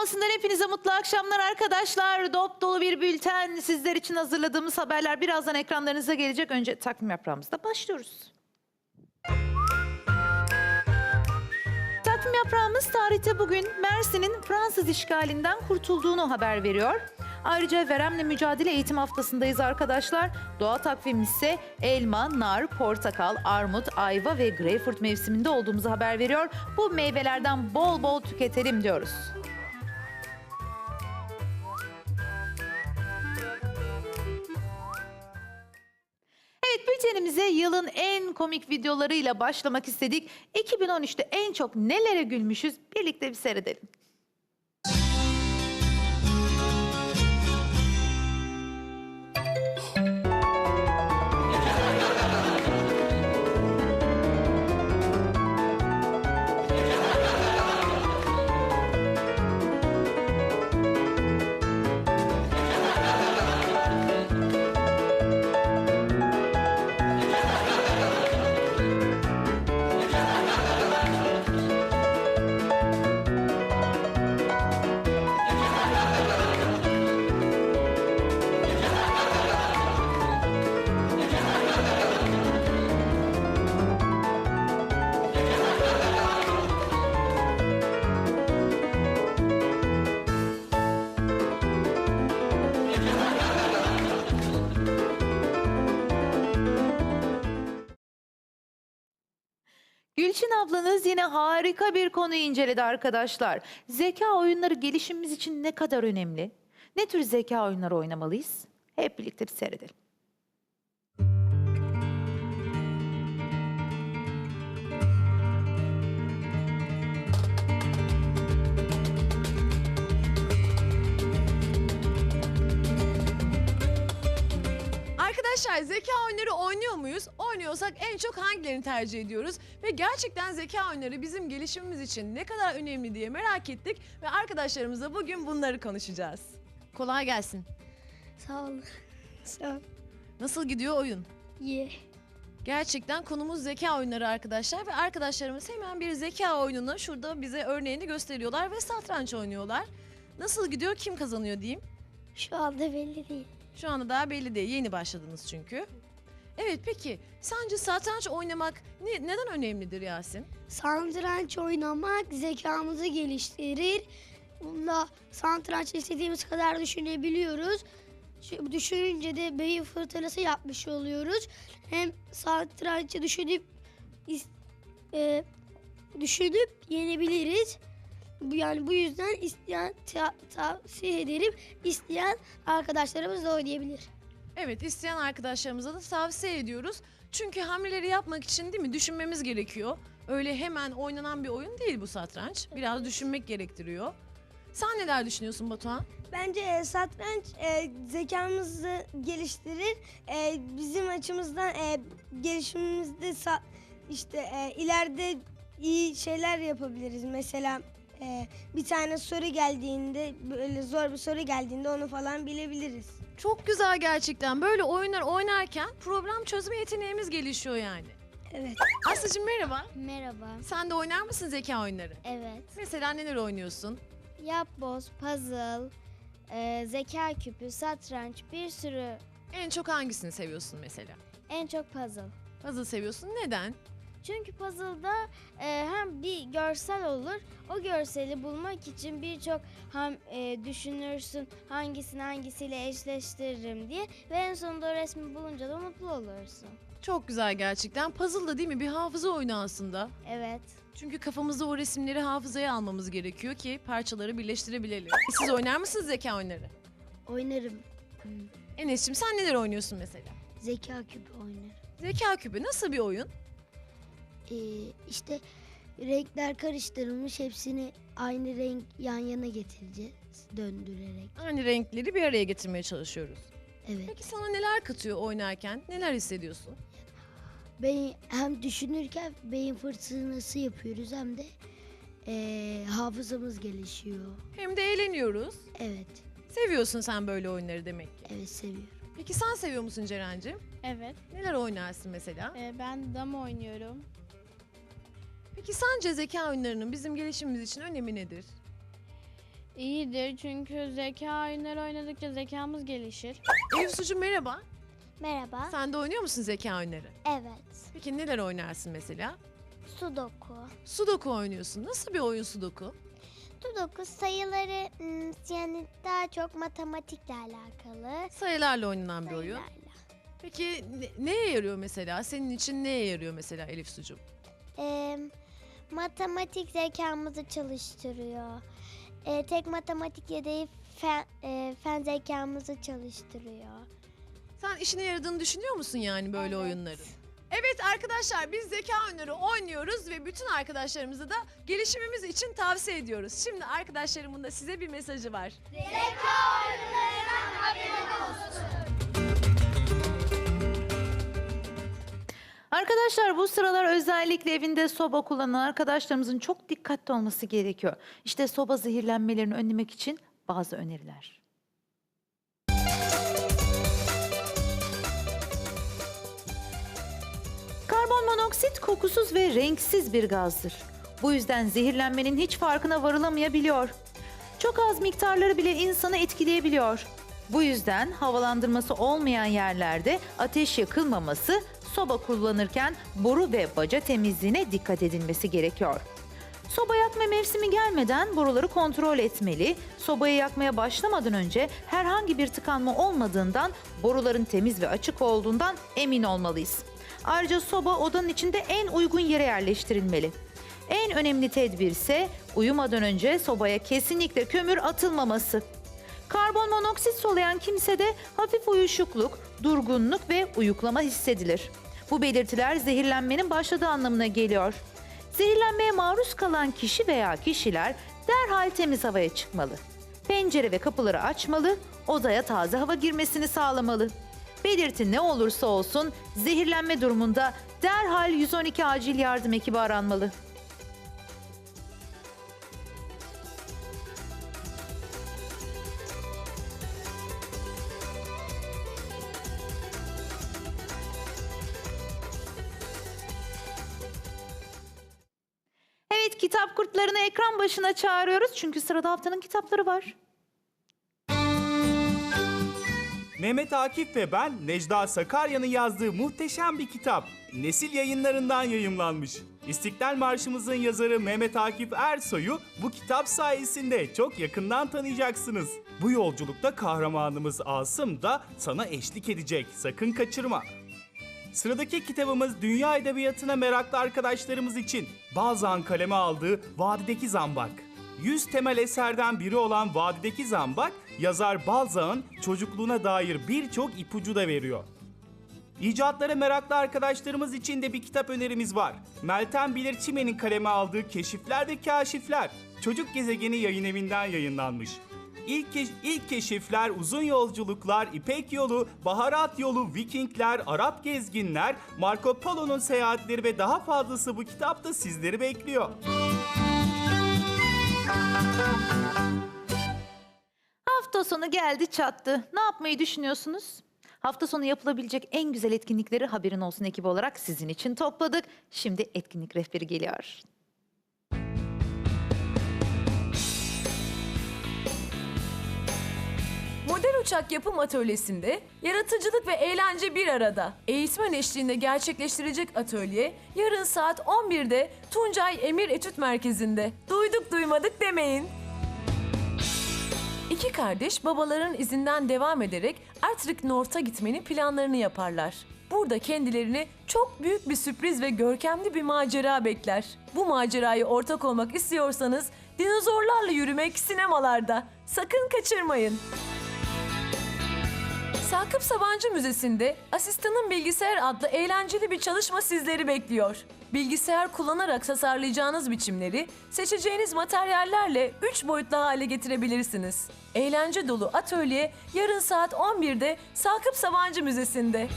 Havasından hepinize mutlu akşamlar arkadaşlar. Dop dolu bir bülten sizler için hazırladığımız haberler birazdan ekranlarınıza gelecek. Önce takvim yaprağımızda başlıyoruz. Takvim yaprağımız tarihte bugün Mersin'in Fransız işgalinden kurtulduğunu haber veriyor. Ayrıca veremle mücadele eğitim haftasındayız arkadaşlar. Doğa takvimimiz ise elma, nar, portakal, armut, ayva ve greyfurt mevsiminde olduğumuzu haber veriyor. Bu meyvelerden bol bol tüketelim diyoruz. Evet bültenimize yılın en komik videolarıyla başlamak istedik. 2013'te en çok nelere gülmüşüz birlikte bir seyredelim. Gülçin ablanız yine harika bir konuyu inceledi arkadaşlar. Zeka oyunları gelişimimiz için ne kadar önemli? Ne tür zeka oyunları oynamalıyız? Hep birlikte bir seyredelim. Arkadaşlar zeka oyunları oynuyor muyuz? Oynuyorsak en çok hangilerini tercih ediyoruz? Ve gerçekten zeka oyunları bizim gelişimimiz için ne kadar önemli diye merak ettik ve arkadaşlarımızla bugün bunları konuşacağız. Kolay gelsin. Sağ ol. Sağ ol. Nasıl gidiyor oyun? İyi. Gerçekten konumuz zeka oyunları arkadaşlar ve arkadaşlarımız hemen bir zeka oyununu şurada bize örneğini gösteriyorlar ve satranç oynuyorlar. Nasıl gidiyor? Kim kazanıyor diyeyim? Şu anda belli değil. Şu anda daha belli değil. Yeni başladınız çünkü. Evet peki sence satranç oynamak ne- neden önemlidir Yasin? Satranç oynamak zekamızı geliştirir. Bunda satranç istediğimiz kadar düşünebiliyoruz. Düşününce de beyin fırtınası yapmış oluyoruz. Hem satrançı düşünüp e, düşünüp yenebiliriz. Bu- Yani bu yüzden isteyen ta- tavsiye ederim. İsteyen arkadaşlarımız da oynayabilir. Evet isteyen arkadaşlarımıza da tavsiye ediyoruz. Çünkü hamleleri yapmak için değil mi düşünmemiz gerekiyor. Öyle hemen oynanan bir oyun değil bu satranç. Biraz düşünmek gerektiriyor. Sen neler düşünüyorsun Batuhan? Bence e, satranç e, zekamızı geliştirir. E, bizim açımızdan e, gelişimimizde sa- işte e, ileride iyi şeyler yapabiliriz. Mesela e, bir tane soru geldiğinde böyle zor bir soru geldiğinde onu falan bilebiliriz. Çok güzel gerçekten. Böyle oyunlar oynarken problem çözme yeteneğimiz gelişiyor yani. Evet. Aslıcığım merhaba. Merhaba. Sen de oynar mısın zeka oyunları? Evet. Mesela neler oynuyorsun? Yapboz, puzzle, e, zeka küpü, satranç bir sürü En çok hangisini seviyorsun mesela? en çok puzzle. Puzzle seviyorsun. Neden? Çünkü puzzle'da e, hem bir görsel olur. O görseli bulmak için birçok hem e, düşünürsün hangisini hangisiyle eşleştiririm diye ve en sonunda o resmi bulunca da mutlu olursun. Çok güzel gerçekten. Puzzle da değil mi? Bir hafıza oyunu aslında. Evet. Çünkü kafamızda o resimleri hafızaya almamız gerekiyor ki parçaları birleştirebilelim. Siz oynar mısınız zeka oyunları? Oynarım. Enes'cim sen neler oynuyorsun mesela? Zeka küpü oynarım. Zeka küpü nasıl bir oyun? Ee, işte renkler karıştırılmış hepsini aynı renk yan yana getireceğiz döndürerek. Aynı renkleri bir araya getirmeye çalışıyoruz. Evet. Peki sana neler katıyor oynarken? Neler hissediyorsun? Beyin, hem düşünürken beyin fırtınası yapıyoruz hem de ee, hafızamız gelişiyor. Hem de eğleniyoruz. Evet, Seviyorsun sen böyle oyunları demek ki. evet seviyorum. Peki sen seviyor musun Ceren'cim? Evet, Neler oynarsın mesela? e, ben dama oynuyorum. Peki sence zeka oyunlarının bizim gelişimimiz için önemi nedir? İyidir çünkü zeka oyunları oynadıkça zekamız gelişir. Elif Sucu merhaba. Merhaba. Sen de oynuyor musun zeka oyunları? Evet. Peki neler oynarsın mesela? Sudoku. Sudoku oynuyorsun. Nasıl bir oyun Sudoku? Sudoku sayıları ım, yani daha çok matematikle alakalı. Sayılarla oynanan bir oyun. Sayılarla. Peki ne- neye yarıyor mesela? Senin için neye yarıyor mesela Elif Sucu? Ee, matematik zekamızı çalıştırıyor. Ee, tek matematikle değil fen, e, fen zekamızı çalıştırıyor. Sen işine yaradığını düşünüyor musun yani böyle Evet. oyunların? Evet arkadaşlar biz zeka oyunları oynuyoruz ve bütün arkadaşlarımıza da gelişimimiz için tavsiye ediyoruz. Şimdi arkadaşlarımın da size bir mesajı var. Arkadaşlar bu sıralar özellikle evinde soba kullanan arkadaşlarımızın çok dikkatli olması gerekiyor. İşte soba zehirlenmelerini önlemek için bazı öneriler. Karbon monoksit kokusuz ve renksiz bir gazdır. Bu yüzden zehirlenmenin hiç farkına varılamayabiliyor. Çok az miktarları bile insanı etkileyebiliyor. Bu yüzden havalandırması olmayan yerlerde ateş yakılmaması, soba kullanırken boru ve baca temizliğine dikkat edilmesi gerekiyor. Soba yakma mevsimi gelmeden boruları kontrol etmeli. Sobayı yakmaya başlamadan önce herhangi bir tıkanma olmadığından, boruların temiz ve açık olduğundan emin olmalıyız. Ayrıca soba odanın içinde en uygun yere yerleştirilmeli. En önemli tedbir ise uyumadan önce sobaya kesinlikle kömür atılmaması. Karbon monoksit soluyan kimsede hafif uyuşukluk, durgunluk ve uyuklama hissedilir. Bu belirtiler zehirlenmenin başladığı anlamına geliyor. Zehirlenmeye maruz kalan kişi veya kişiler derhal temiz havaya çıkmalı. Pencere ve kapıları açmalı, odaya taze hava girmesini sağlamalı. Belirti ne olursa olsun zehirlenme durumunda derhal 112 acil yardım ekibi aranmalı. Kitap kurtlarını ekran başına çağırıyoruz çünkü sırada haftanın kitapları var. Mehmet Akif ve ben Necda Sakarya'nın yazdığı muhteşem bir kitap. Nesil yayınlarından yayımlanmış. İstiklal Marşımızın yazarı Mehmet Akif Ersoy'u bu kitap sayesinde çok yakından tanıyacaksınız. Bu yolculukta kahramanımız Asım da sana eşlik edecek. Sakın kaçırma. Sıradaki kitabımız dünya edebiyatına meraklı arkadaşlarımız için Balzac'ın kaleme aldığı Vadideki Zambak. 100 temel eserden biri olan Vadideki Zambak, yazar Balzac'ın çocukluğuna dair birçok ipucu da veriyor. İcatlara meraklı arkadaşlarımız için de bir kitap önerimiz var. Meltem Bilir Çimen'in kaleme aldığı Keşifler ve Kaşifler. Çocuk Gezegeni yayın evinden yayınlanmış. İlk, keş- ilk keşifler, uzun yolculuklar, İpek yolu, baharat yolu, Vikingler, Arap gezginler, Marco Polo'nun seyahatleri ve daha fazlası bu kitapta sizleri bekliyor. Hafta sonu geldi çattı. Ne yapmayı düşünüyorsunuz? Hafta sonu yapılabilecek en güzel etkinlikleri haberin olsun ekibi olarak sizin için topladık. Şimdi etkinlik rehberi geliyor. Model uçak yapım atölyesinde yaratıcılık ve eğlence bir arada. Eğitmen eşliğinde gerçekleştirecek atölye yarın saat 11'de Tuncay Emir Etüt Merkezi'nde. Duyduk duymadık demeyin. İki kardeş babaların izinden devam ederek Artrik North'a gitmenin planlarını yaparlar. Burada kendilerini çok büyük bir sürpriz ve görkemli bir macera bekler. Bu maceraya ortak olmak istiyorsanız dinozorlarla yürümek sinemalarda. Sakın kaçırmayın. Sakıp Sabancı Müzesi'nde Asistanın Bilgisayar adlı eğlenceli bir çalışma sizleri bekliyor. Bilgisayar kullanarak tasarlayacağınız biçimleri seçeceğiniz materyallerle 3 boyutlu hale getirebilirsiniz. Eğlence dolu atölye yarın saat 11'de Sakıp Sabancı Müzesi'nde.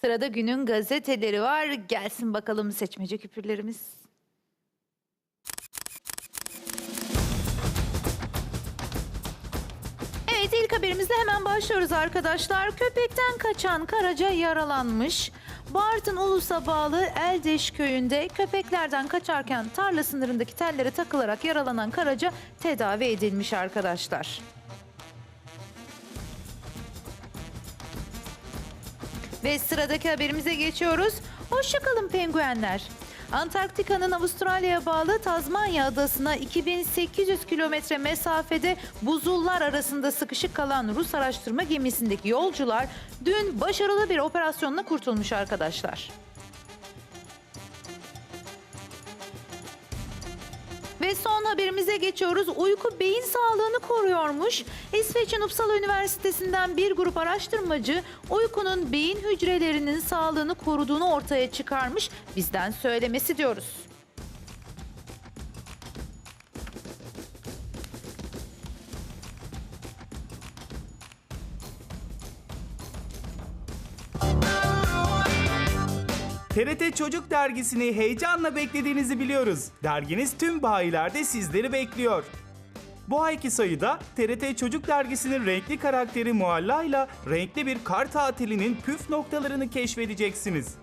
Sırada günün gazeteleri var. Gelsin bakalım seçmece küpürlerimiz. Haberimizle hemen başlıyoruz arkadaşlar. Köpekten kaçan Karaca yaralanmış. Bartın Ulus'a bağlı Eldeş köyünde köpeklerden kaçarken tarla sınırındaki tellere takılarak yaralanan Karaca tedavi edilmiş arkadaşlar. Ve sıradaki haberimize geçiyoruz. Hoşçakalın penguenler. Antarktika'nın Avustralya'ya bağlı Tazmanya adasına 2800 kilometre mesafede buzullar arasında sıkışık kalan Rus araştırma gemisindeki yolcular dün başarılı bir operasyonla kurtulmuş arkadaşlar. Ve son haberimize geçiyoruz. Uyku beyin sağlığını koruyormuş. İsveç'in Uppsala Üniversitesi'nden bir grup araştırmacı uykunun beyin hücrelerinin sağlığını koruduğunu ortaya çıkarmış. Bizden söylemesi diyoruz. TRT Çocuk Dergisi'ni heyecanla beklediğinizi biliyoruz. Derginiz tüm bayilerde sizleri bekliyor. Bu ayki sayıda TRT Çocuk Dergisi'nin renkli karakteri Mualla ile renkli bir kar tatilinin püf noktalarını keşfedeceksiniz.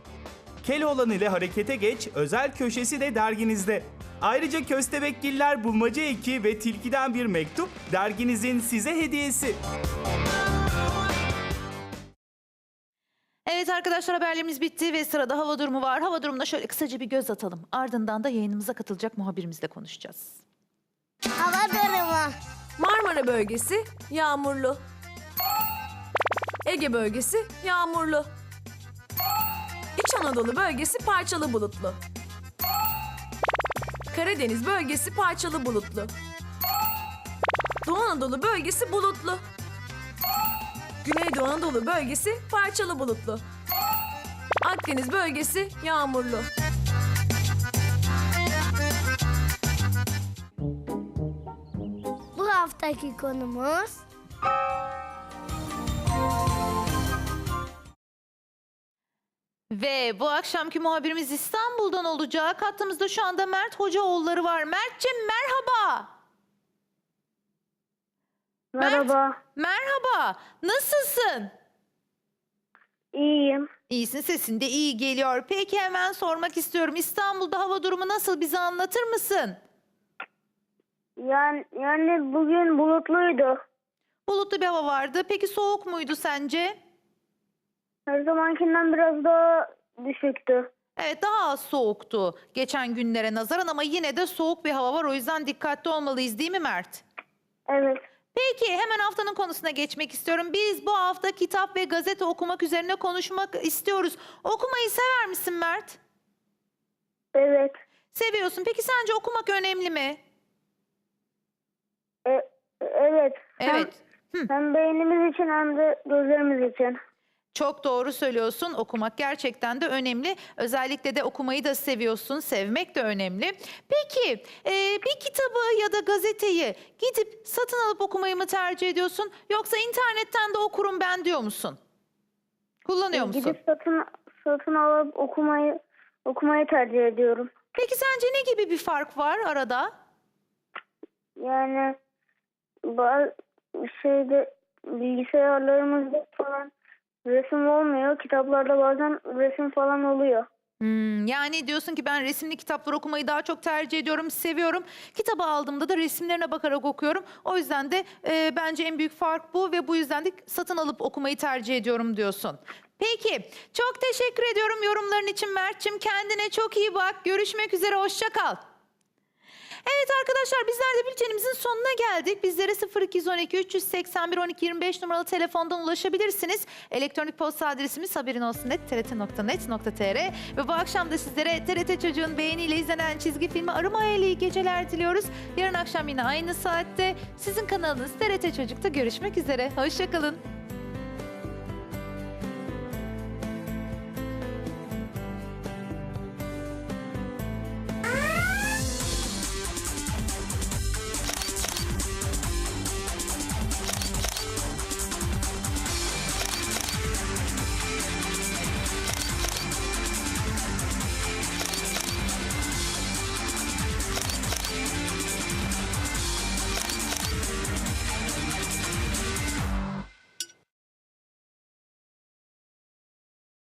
Keloğlan ile Harekete Geç özel köşesi de derginizde. Ayrıca Köstebekgiller Bulmaca Eki ve Tilki'den bir mektup derginizin size hediyesi. Arkadaşlar haberlerimiz bitti ve sırada hava durumu var. Hava durumuna şöyle kısaca bir göz atalım. Ardından da yayınımıza katılacak muhabirimizle konuşacağız. Hava durumu. Marmara bölgesi yağmurlu. Ege bölgesi yağmurlu. İç Anadolu bölgesi parçalı bulutlu. Karadeniz bölgesi parçalı bulutlu. Doğu Anadolu bölgesi bulutlu. Güneydoğu Anadolu bölgesi parçalı bulutlu. Akdeniz bölgesi yağmurlu. Bu haftaki konumuz Ve bu akşamki muhabirimiz İstanbul'dan olacak. Hattımızda şu anda Mert Hocaoğulları var. Mert'ciğim merhaba. Merhaba. Merhaba. Nasılsın? İyiyim. İyisin sesin de iyi geliyor. Peki hemen sormak istiyorum. İstanbul'da hava durumu nasıl bize anlatır mısın? Yani yani bugün bulutluydu. Bulutlu bir hava vardı. Peki soğuk muydu sence? Her zamankinden biraz daha düşüktü. Evet daha az soğuktu geçen günlere nazaran ama yine de soğuk bir hava var. O yüzden dikkatli olmalıyız değil mi Mert? Evet. Peki hemen haftanın konusuna geçmek istiyorum. Biz bu hafta kitap ve gazete okumak üzerine konuşmak istiyoruz. Okumayı sever misin Mert? Evet. Seviyorsun. Peki sence okumak önemli mi? E, evet. Hem- Evet. Hem beynimiz için hem de gözlerimiz için. Çok doğru söylüyorsun. Okumak gerçekten de önemli. Özellikle de okumayı da seviyorsun. Sevmek de önemli. Peki e, bir kitabı ya da gazeteyi gidip satın alıp okumayı mı tercih ediyorsun? Yoksa internetten de okurum ben diyor musun? Kullanıyor musun? Gidip satın satın alıp okumayı okumayı tercih ediyorum. Peki sence ne gibi bir fark var arada? Yani bazı şeyde bilgisayarlarımızda falan resim olmuyor. Kitaplarda bazen resim falan oluyor. Hmm, yani diyorsun ki ben resimli kitaplar okumayı daha çok tercih ediyorum, seviyorum. Kitabı aldığımda da resimlerine bakarak okuyorum. O yüzden de e, bence en büyük fark bu ve bu yüzden de satın alıp okumayı tercih ediyorum diyorsun. Peki, çok teşekkür ediyorum yorumların için Mert'cim. Kendine çok iyi bak. Görüşmek üzere, hoşça kal. Evet arkadaşlar bizler de bültenimizin sonuna geldik. Bizlere 0212 381 12 25 numaralı telefondan ulaşabilirsiniz. Elektronik posta adresimiz haberin olsun net trt.net.tr ve bu akşam da sizlere TRT Çocuğun beğeniyle izlenen çizgi filmi Arıma ile iyi geceler diliyoruz. Yarın akşam yine aynı saatte sizin kanalınız TRT Çocuk'ta görüşmek üzere. Hoşçakalın.